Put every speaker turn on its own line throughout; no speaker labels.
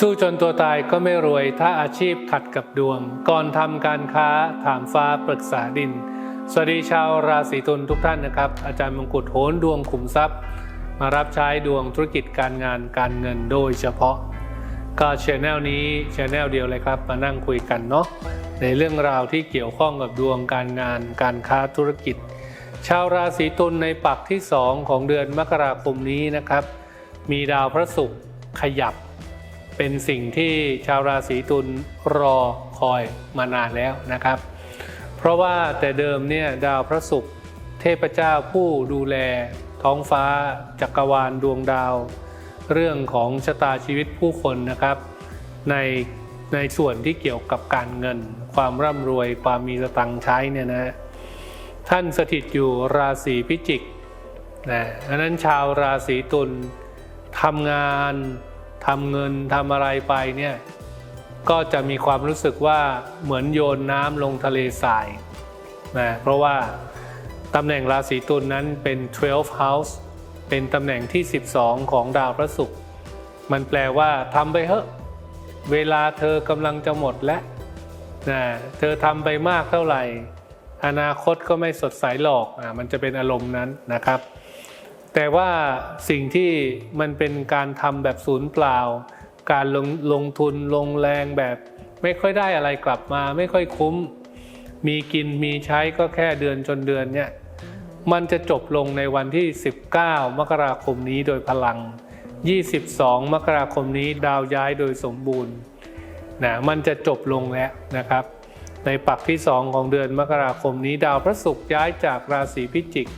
สู้จนตัวตายก็ไม่รวยถ้าอาชีพขัดกับดวง ก่อนทำการค้าถามฟ้าปรึกษาดิน สวัสดีชาวราศีตุลทุกท่านนะครับ อาจารย์มงกุฎโหนดวงขุมทรัพย์ มารับใช้ดวงธุรกิจการงานการเงินโดยเฉพาะ ก็ชแนลนี้ชแนลเดียวเลยครับ มานั่งคุยกันเนาะในเรื่องราวที่เกี่ยวข้องกับดวงการงานการค้าธุรกิจ ชาวราศีตุลในปักที่ 2 ของเดือนมกราคมนี้นะครับ มีดาวพระศุกร์ขยับ เป็นสิ่งที่ชาวราศีตุลรอคอยมานานแล้วนะครับ เพราะว่าแต่เดิมเนี่ยดาวพระศุกร์เทพเจ้าผู้ดูแล ท้องฟ้า จักรวาลดวงดาว เรื่องของชะตาชีวิตผู้คนนะครับ ในในส่วนที่เกี่ยวกับการเงิน ความร่ำรวยความมีสตังค์ใช้เนี่ยนะท่านสถิตอยู่ราศีพิจิกนะดังนั้นชาวราศีตุลทำงาน ทำเงินทำอะไรไปเนี่ยก็จะมีความรู้สึกว่าเหมือนโยนน้ำลงทะเลทรายนะเพราะว่าตำแหน่งราศีตุลนนั้นเป็น 12 house เป็นตำแหน่งที่ 12 ของดาวพระศุกร์มันแปลว่าทำไปเถอะเวลาเธอกำลังจะหมดแล้วนะเธอทำไปมากเท่าไหร่ อนาคตก็ไม่สดใสหรอกอะมันจะเป็นอารมณ์นั้นนะครับ แต่ว่าสิ่งที่มันเป็นการทำแบบศูนย์เปล่า การลงลงทุนลงแรงแบบไม่ค่อยได้อะไรกลับมา ไม่ค่อยคุ้ม มีกินมีใช้ก็แค่เดือนจนเดือนเนี่ยมันจะจบลงในวันที่ 19 มกราคมนี้โดยพลัง 22 มกราคมนี้ดาวย้ายโดยสมบูรณ์นะมันจะจบลงแล้วนะครับ ในปักที่ 2 ของเดือนมกราคมนี้ดาวพระศุกร์ย้ายจากราศีพิจิก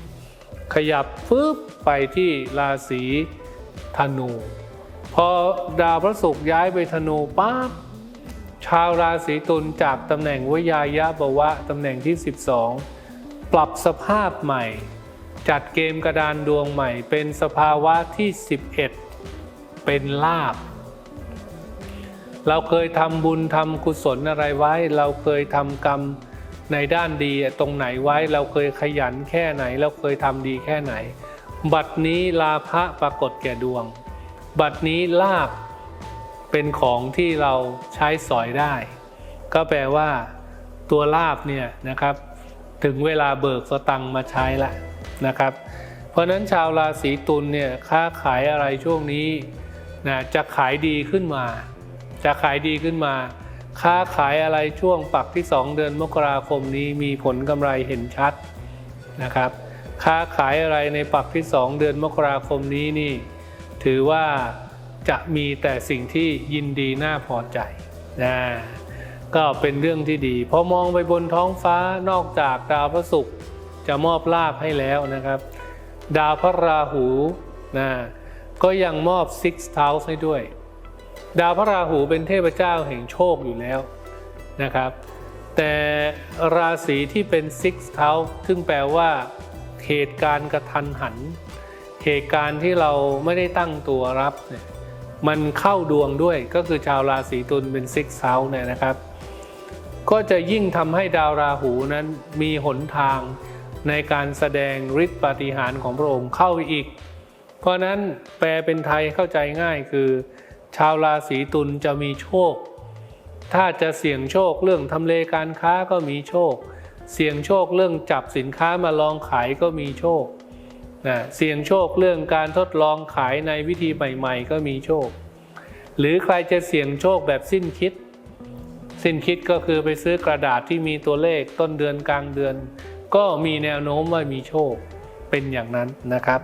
ขยับปึ๊บ ไปที่ราศีธนู พอดาวพระศุกร์ย้ายไปธนูปั๊บชาวราศีตุลจากตำแหน่งวยายะบวะตำแหน่งที่ 12 ปรับสภาพใหม่ จัดเกมกระดานดวงใหม่ เป็นสภาวะที่ 11 เป็นลาบ เราเคยทำบุญทำกุศลอะไรไว้ เราเคยทำกรรมในด้านดีตรงไหนไว้ เราเคยขยันแค่ไหน เราเคยทำดีแค่ไหน บัดนี้ลาภะปรากฏแก่ดวง บัดนี้ลาบเป็นของที่เราใช้สอยได้ ก็แปลว่าตัวลาบเนี่ยนะครับ ถึงเวลาเบิกสตังมาใช้ละนะครับ เพราะฉะนั้นชาวราศีตุลเนี่ยค้าขายอะไรช่วงนี้นะจะขายดีขึ้นมา จะขายดีขึ้นมา ค้าขายอะไรช่วงปักที่ 2 เดือนมกราคมนี้มีผลกำไรเห็นชัดนะครับ ค้าขายอะไรในปักที่2เดือนมกราคมนี้นี่ ถือว่าจะมีแต่สิ่งที่ยินดีน่าพอใจนะก็เป็นเรื่องที่ดีพอมองไปบนท้องฟ้านอกจากดาวพระศุกร์จะมอบลาภให้แล้วนะครับ ดาวพระราหูนะก็ยังมอบ Six House ให้ด้วย ดาวพระราหูเป็นเทพเจ้าแห่งโชคอยู่แล้วนะครับ แต่ราศีที่เป็น Six House ซึ่งแปลว่า เหตุการณ์กระทันหัน เหตุการณ์ที่เราไม่ได้ตั้งตัวรับเนี่ยมันเข้าดวงด้วยก็คือชาวราศีตุลเป็น Six House เนี่ยนะครับ ก็จะยิ่งทำให้ดาวราหูนั้นมีหนทางในการแสดงฤทธิ์ปาฏิหาริย์ของพระองค์เข้าไปอีก เพราะนั้นแปลเป็นไทยเข้าใจง่ายคือ ชาวราศีตุลจะมีโชค ถ้าจะเสี่ยงโชคเรื่องทำเลการค้าก็มีโชค เสี่ยงโชคเรื่องจับสินค้ามาลองขายก็มีโชคนะเสี่ยงโชคเรื่องการทดลองขายในวิธีใหม่ ๆ ก็มีโชค หรือใครจะเสี่ยงโชคแบบสิ้นคิด สิ้นคิดก็คือไปซื้อกระดาษที่มีตัวเลขต้นเดือนกลางเดือน ก็มีแนวโน้มว่ามีโชคเป็นอย่างนั้นนะครับ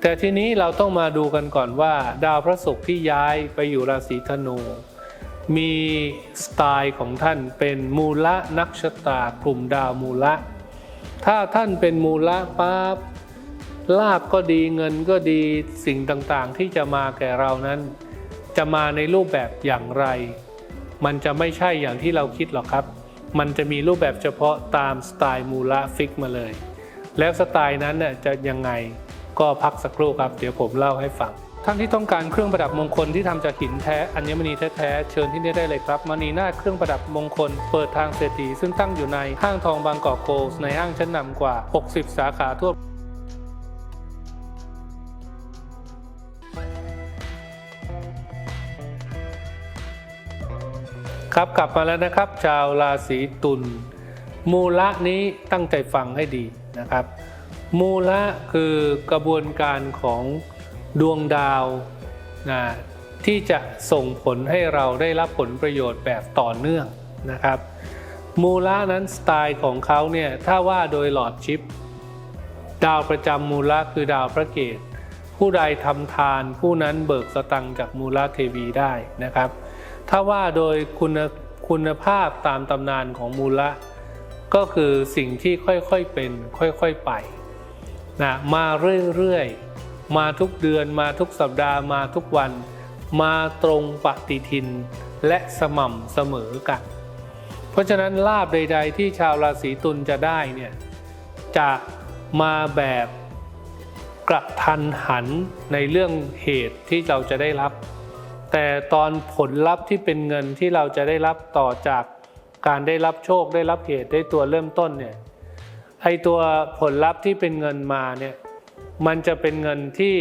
แต่ทีนี้เราต้องมาดูกันก่อนว่า ดาวพระศุกร์ที่ย้ายไปอยู่ราศีธนู มีสไตล์ของท่านเป็นมูละนักชะตากลุ่มดาวมูละ ถ้าท่านเป็นมูละปั๊บลาบก็ดีเงินก็ดีสิ่งต่างๆ ที่จะมาแก่เรานั้น จะมาในรูปแบบอย่างไร มันจะไม่ใช่อย่างที่เราคิดหรอกครับ มันจะมีรูปแบบเฉพาะตามสไตล์มูละฟิกมาเลย แล้วสไตล์นั้นน่ะจะยังไงก็พักสักครู่ครับ เดี๋ยวผมเล่าให้ฟัง ท่านที่ต้องการเครื่องประดับมงคลที่ทำจากหินแท้อัญมณีแท้ๆเชิญที่นี่ได้เลยครับมณีนาฏเครื่องประดับมงคล เปิดทางเศรษฐีซึ่งตั้งอยู่ในห้างทองบางกอกโกลส์ในห้างชั้นนำกว่า 60 สาขาทั่วครับกลับมาแล้วนะครับ ชาวราศีตุลมูละนี้ตั้งใจฟังให้ดีนะครับ มูละคือกระบวนการของ ดวงดาวนะที่จะส่งผลให้เราได้รับผลประโยชน์แบบต่อเนื่องนะครับมูละนั้นสไตล์ของเขาเนี่ยถ้าว่าโดยหลอดชิป ดาวประจำมูละคือดาวพระเกตผู้ใดทำทานผู้นั้นเบิกสตังจากมูละเทวีได้นะครับ ถ้าว่าโดยคุณคุณภาพตามตำนานของมูละก็คือสิ่งที่ค่อยๆเป็น ค่อยๆไปนะมาเรื่อยๆ มาทุกเดือนมาทุกสัปดาห์มาทุกวัน มาตรงปฏิทิน และสม่ำเสมอกัน เพราะฉะนั้นลาบใด ๆ ที่ชาวราศีตุลจะได้เนี่ยจะมาแบบกระทันหันในเรื่องเหตุที่เราจะได้รับ แต่ตอนผลลัพธ์ที่เป็นเงินที่เราจะได้รับต่อจากการได้รับโชคได้รับเหตุได้ตัวเริ่มต้นเนี่ยไอตัวผลลัพธ์ที่เป็นเงินมาเนี่ย มันจะเป็นเงินที่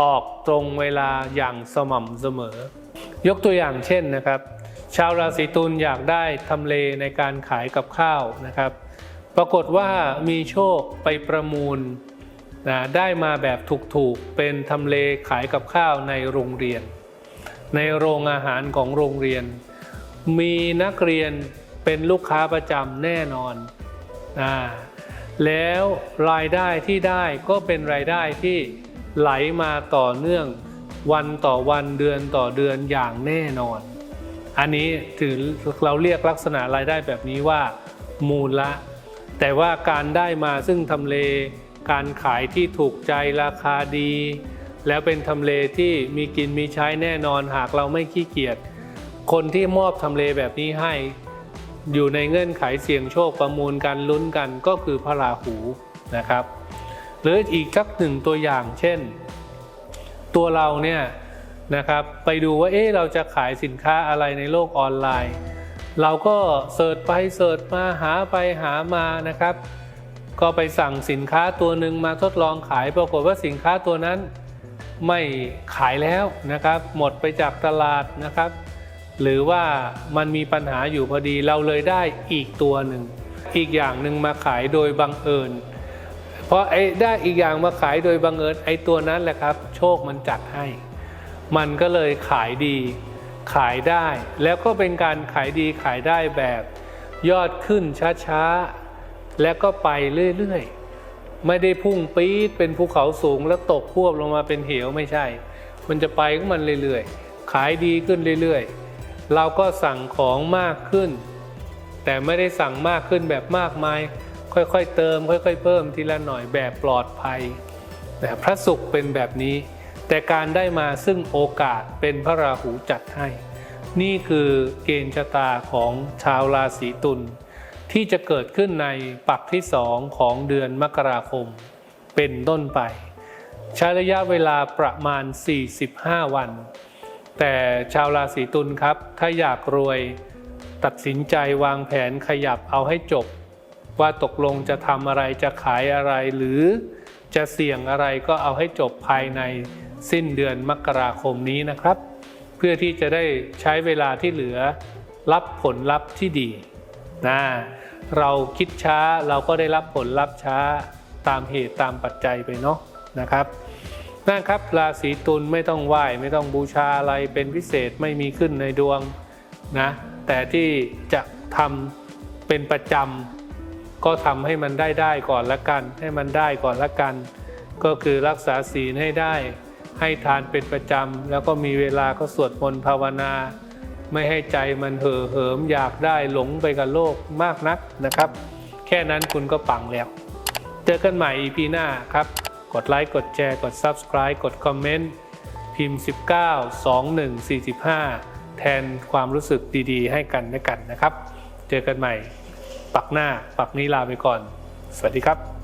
ออกตรงเวลาอย่างสม่ำเสมอ ยกตัวอย่างเช่นนะครับ ชาวราศีตุลอยากได้ทำเลในการขายกับข้าวนะครับ ปรากฏว่ามีโชคไปประมูลนะได้มาแบบถูกๆเป็นทำเลขายกับข้าวในโรงเรียน ในโรงอาหารของโรงเรียน มีนักเรียนเป็นลูกค้าประจำแน่นอนนะ แล้วรายได้ที่ได้ก็เป็นรายได้ที่ไหลมาต่อเนื่องวันต่อวันเดือนต่อเดือนอย่างแน่นอน อันนี้ถือเราเรียกลักษณะรายได้แบบนี้ว่า มูลละ แต่ว่าการได้มาซึ่งทำเล การขายที่ถูกใจราคาดี แล้วเป็นทำเลที่มีกินมีใช้แน่นอนหากเราไม่ขี้เกียจคนที่มอบทำเลแบบนี้ให้ อยู่ในเงื่อนไขเสี่ยงโชคประมูลกันลุ้นกันก็คือพระราหูนะครับ หรืออีกสักหนึ่งตัวอย่างเช่น ตัวเราเนี่ยนะครับไปดูว่าเอ๊ะเราจะขายสินค้าอะไรในโลกออนไลน์ เราก็เสิร์ชไปเสิร์ชมาหาไปหามานะครับ ก็ไปสั่งสินค้าตัวหนึ่งมาทดลองขายปรากฏว่าสินค้าตัวนั้นไม่ขายแล้วนะครับ หมดไปจากตลาดนะครับ หรือว่ามันมีปัญหาอยู่พอดีเราเลยได้อีกตัวหนึ่ง อีกอย่างหนึ่งมาขายโดยบังเอิญ เพราะไอ้ได้อีกอย่างมาขายโดยบังเอิญไอ้ตัวนั้นแหละครับ โชคมันจัดให้ มันก็เลยขายดี ขายได้ แล้วก็เป็นการขายดีขายได้แบบ ยอดขึ้นช้าๆ แล้วก็ไปเรื่อยๆ ไม่ได้พุ่งปี๊ดเป็นภูเขาสูงแล้วตกพวบลงมาเป็นเหวไม่ใช่ มันจะไปของมันเรื่อยๆ ขายดีขึ้นเรื่อยๆ เราก็สั่งของมากขึ้น แต่ไม่ได้สั่งมากขึ้นแบบมากมาย ค่อยๆเติม ค่อยๆ เพิ่มทีละหน่อยแบบปลอดภัยแต่พระศุกร์เป็นแบบนี้ แต่การได้มาซึ่งโอกาสเป็นพระราหูจัดให้ นี่คือเกณฑ์ชะตาของชาวราศีตุลที่จะเกิดขึ้นในปักที่สองของเดือนมกราคม เป็นต้นไป ใช้ระยะเวลาประมาณ 45 วัน แต่ชาวราศีตุลครับ ถ้าอยากรวย ตัดสินใจวางแผนขยับเอาให้จบ ว่าตกลงจะทำอะไรจะขายอะไรหรือจะเสี่ยงอะไรก็เอาให้จบภายในสิ้นเดือนมกราคมนี้นะครับ เพื่อที่จะได้ใช้เวลาที่เหลือ รับผลลัพธ์ที่ดีนะเราคิดช้าเราก็ได้รับผลลัพธ์ช้าตามเหตุตามปัจจัยไปเนาะนะครับ นะครับราศีตุลไม่ต้องไหว้ไม่ต้องบูชาอะไรเป็นพิเศษไม่มีขึ้นในดวงนะแต่ที่จะทำเป็นประจำก็ทำให้มันได้ได้ก่อนละกัน ให้มันได้ก่อนละกัน ก็คือรักษาศีลให้ได้ ให้ทานเป็นประจำแล้วก็มีเวลาก็สวดมนต์ภาวนา ไม่ให้ใจมันเห่อเหิมอยากได้หลงไปกับโลกมากนักนะครับ แค่นั้นคุณก็ปังแล้ว เจอกันใหม่ EP หน้าครับ กดไลค์กดแชร์กด Subscribe กดคอมเมนต์พิมพ์ 19 21 45 แทนความรู้สึกดีๆ ให้กันและกันนะครับ เจอกันใหม่ ปักหน้าปักนี้ลาไปก่อน สวัสดีครับ